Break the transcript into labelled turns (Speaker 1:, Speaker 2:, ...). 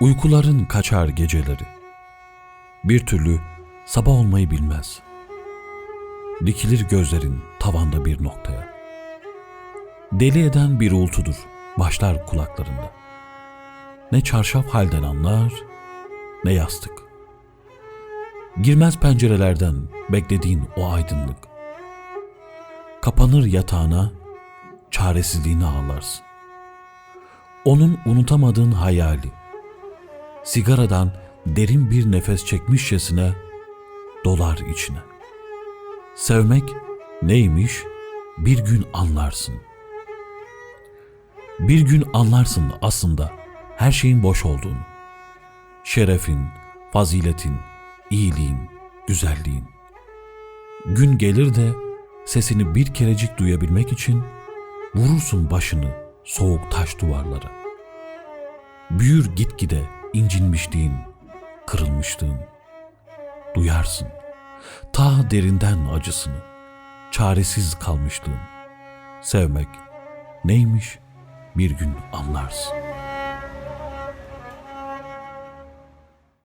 Speaker 1: Uykuların kaçar geceleri. Bir türlü sabah olmayı bilmez. Dikilir gözlerin tavanda bir noktaya. Deli eden bir uğultudur başlar kulaklarında. Ne çarşaf halden anlar, ne yastık. Girmez pencerelerden beklediğin o aydınlık. Kapanır yatağına, çaresizliğini ağlarsın. Onun unutamadığın hayali, sigaradan derin bir nefes çekmişçesine dolar içine. Sevmek neymiş bir gün anlarsın. Bir gün anlarsın aslında her şeyin boş olduğunu. Şerefin, faziletin, iyiliğin, güzelliğin. Gün gelir de sesini bir kerecik duyabilmek için vurursun başını soğuk taş duvarlara. Büyür gitgide incinmişliğin, kırılmışlığın. Duyarsın ta derinden acısını, çaresiz kalmışlığın. Sevmek neymiş bir gün anlarsın.